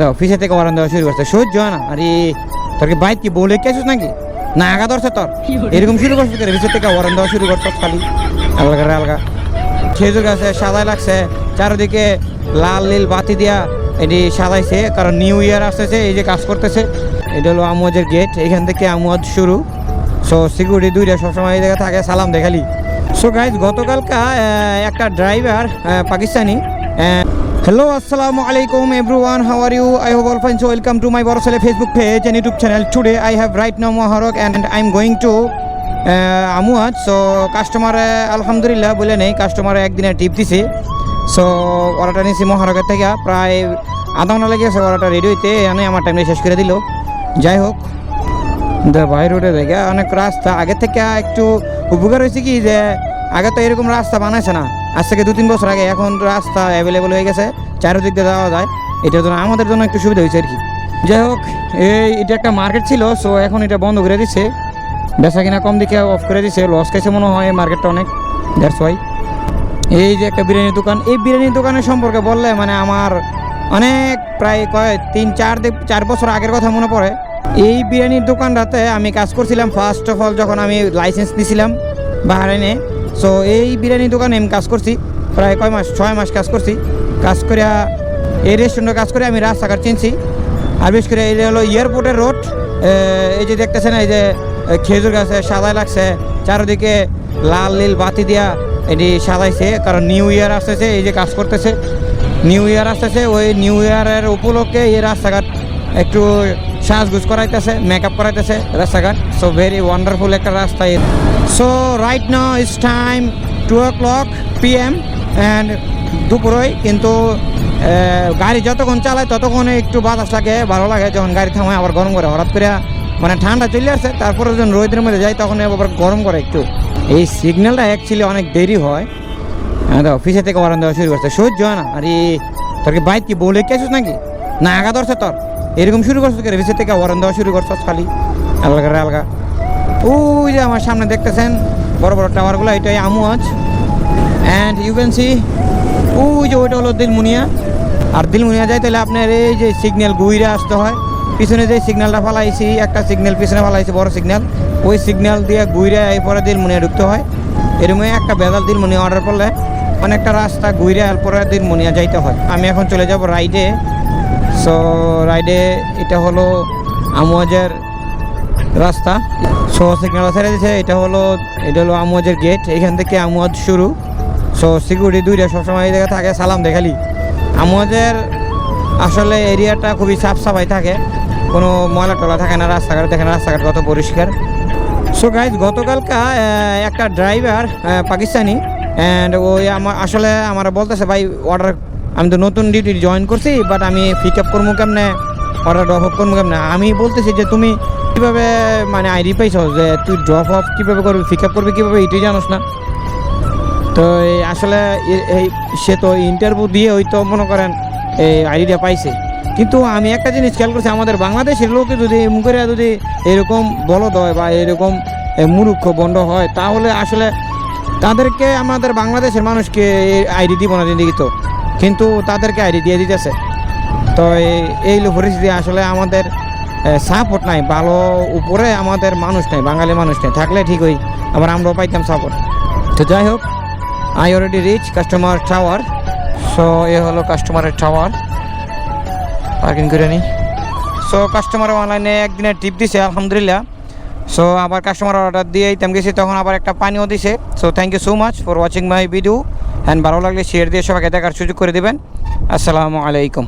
তো অফিসে থেকে ওয়ারান দেওয়া শুরু করছে সহ্য হয় না। আরে তোর কি বাইক কি বলে কেছিস নাকি? না আগা ধরছে তোর। এরকম শুরু করছে কেন অফিসের থেকে ওয়ারান দেওয়া শুরু করছিস খালি। আলগা আলগা। খেজুর গাছে সাদাই লাগছে। চারিদিকে লাল নীল বাতি দিয়া এটি সাজাইছে। কারণ নিউ ইয়ার আসতেছে এই যে কাজ করতেছে। এটা হলো আমুয়াজের গেট এখান থেকে আমুয়াজ শুরু। সো সিকিউরিটি দুইটা সবসময় এই জায়গায় থাকে সালাম দেখালি। সো গাইজ গতকালকা একটা ড্রাইভার পাকিস্তানি হ্যালো আসসালামু আলাইকুম everyone how are you I hope all fine welcome to my বড়সলে Facebook page and YouTube channel today I have right now মহারক and I am going to আমুয়াজ so কাস্টমারে আলহামদুলিল্লাহ বলে নেই কাস্টমারে একদিনের টিপ দিছে সো ওরাটা নিয়েছি মহারকের থেকে প্রায় আধা ঘণ্টা লেগেছে ওরাটা রেডি হইতে এনে আমার টাইমে শেষ করে দিল যাই হোক বাই রোডে দেখে অনেক রাস্তা আগে থেকে একটু উপকার হয়েছে কি যে আগে তো এরকম রাস্তা বানাইছে না আজ থেকে দু তিন বছর আগে এখন রাস্তা অ্যাভেলেবল হয়ে গেছে, চারিদিক দিয়ে যাওয়া যায়। এটার জন্য আমাদের জন্য একটু সুবিধা হয়েছে আর কি। যাই হোক, এই এটা একটা মার্কেট ছিল সো এখন এটা বন্ধ করে দিচ্ছে। বেচা কিনা কম দিকে অফ করে দিছে লস খাইছে মনে হয় মার্কেটটা অনেক দ্যাটস ওয়াই এই যে একটা বিরিয়ানির দোকান, এই বিরিয়ানির দোকানের সম্পর্কে বললে মানে আমার অনেক প্রায় কয়, তিন, চার চার বছর আগের কথা মনে পড়ে। এই বিরিয়ানির দোকানটাতে আমি কাজ করছিলাম ফার্স্ট অফ অল যখন আমি লাইসেন্স নিয়েছিলাম বাহারাইনে। সো এই বিরিয়ানির দোকানে আমি কাজ করছি, প্রায় কয় মাস, ছয় মাস কাজ করছি। কাজ করিয়া এই রেস্টুরেন্টে কাজ করে আমি রাস্তাঘাট চিনছি। আর বিশেষ করে এই হলো এয়ারপোর্টের রোড এই যে দেখতেছেন, এই যে খেজুর গাছে সাদাই লাগছে। চারিদিকে লাল নীল বাতি দিয়া এটি সাজাইছে, কারণ নিউ ইয়ার আসতেছে, এই যে কাজ করতেছে। নিউ ইয়ার আসতেছে, ওই নিউ ইয়ারের উপলক্ষে এই রাস্তাঘাট একটু সাজগুজ করাইতেছে মেকআপ করাইতেছে রাস্তাঘাট। সো ভেরি ওয়ান্ডারফুল একটা রাস্তা so right now is time two o'clock P M and দুপুরই, কিন্তু গাড়ি যতক্ষণ চালায় ততক্ষণ একটু বাতাস লাগে, ভালো লাগে। যখন গাড়ি থামায় আবার গরম করে। হঠাৎ করে মানে ঠান্ডা চলে আসছে তারপরে যখন রোদের মধ্যে যাই তখন আবার গরম করে একটু। এই সিগন্যালটা অ্যাকচুয়ালি অনেক দেরি হয়। হ্যাঁ তো অফিসে থেকে ওয়ারান দেওয়া শুরু করছে। সহ্য হয় না। আরে, তোর কি বাইক কি বলে কেছিস নাকি? না, আগা ধরছে তোর। এরকম শুরু করছিস অফিসের থেকে ওয়ারান দেওয়া শুরু করছিস খালি। আলগা আলগা। ওই যে আমার সামনে দেখতেছেন, বড় বড় টাওয়ারগুলো, এটাই আমুয়াজ অ্যান্ড ইউ ক্যান সি ওই যে ওইটা হলো দিলমুনিয়া। আর দিলমুনিয়া যাই তাহলে আপনার এই যে সিগন্যাল গুইরে আসতে হয়। পিছনে যে সিগন্যালটা ফালাইছি, একটা সিগন্যাল পিছনে ফালাইছি, বড় সিগন্যাল ওই সিগন্যাল দিয়ে গুইরে এই পরে দিলমুনিয়া ঢুকতে হয়। এরকম একটা বেদাল দিলমুনিয়া অর্ডার করলে, অনেকটা রাস্তা ঘুরে এরপরে দিলমুনিয়া যাইতে হয়। আমি এখন চলে যাব রাইডে। সো রাইডে এটা হলো আমুয়াজের রাস্তা। সো সিগন্যাল ছেড়ে দিয়েছে এটা হলো এটা হলো আমুয়াজের গেট এখান থেকে আমুয়াজ শুরু। সো সিকিউরিটি দুইটা সবসময় জায়গায় থাকে, সালাম দেখালি আমুয়াজের আসলে এরিয়াটা খুবই সাফ সাফাই থাকে। কোনো ময়লা টলা থাকে না, রাস্তাঘাট দেখে না, রাস্তাঘাট কত পরিষ্কার। সো গাইজ গতকালকা একটা ড্রাইভার পাকিস্তানি অ্যান্ড ওই আমার আসলে আমার বলতেছে, ভাই অর্ডার আমি তো নতুন ডিউটি জয়েন করছি বাট আমি পিক আপ করব কেমনে? অর্ডার ড্রপ অফ করব কেমনে? আমি বলতেছি যে, তুমি কীভাবে মানে আইডি পাইছ যে তুই ড্রপ অফ কীভাবে করবি পিক আপ করবি কীভাবে, এটাই জানোস না? তো আসলে এই সে তো ইন্টারভিউ দিয়ে হয়তো মনে করেন এই আইডিটা পাইছে। কিন্তু আমি একটা জিনিস খেয়াল করছি, আমাদের বাংলাদেশের লোকে যদি মুখের যদি এরকম বলদ হয় বা এরকম মূর্খ, বন্ড হয়, তাহলে আসলে তাদেরকে আমাদের বাংলাদেশের মানুষকে আইডি দিব না জিন্দিগি তো। কিন্তু তাদেরকে আইডি দিয়ে দিতেছে। তো এই- এই পরিস্থিতি আসলে আমাদের সাপোর্ট নাই, ভালো উপরে আমাদের মানুষ নেই, বাঙালি মানুষ নেই, থাকলে ঠিক হই আবার আমরাও পাইতাম সাপোর্ট তো যাই হোক I already reach customer tower so এ হলো কাস্টমারের টাওয়ার পার্কিং করে নিই সো কাস্টমার অনলাইনে একদিনের টিপ দিছে, আলহামদুলিল্লাহ। সো আবার কাস্টমার অর্ডার দিয়ে তেম গেছি তখন আবার একটা পানিও দিছে। So thank you so much for watching my video and ভালো লাগলে শেয়ার দিয়ে সবাইকে দেখার সুযোগ করে দেবেন। আসসালামু আলাইকুম।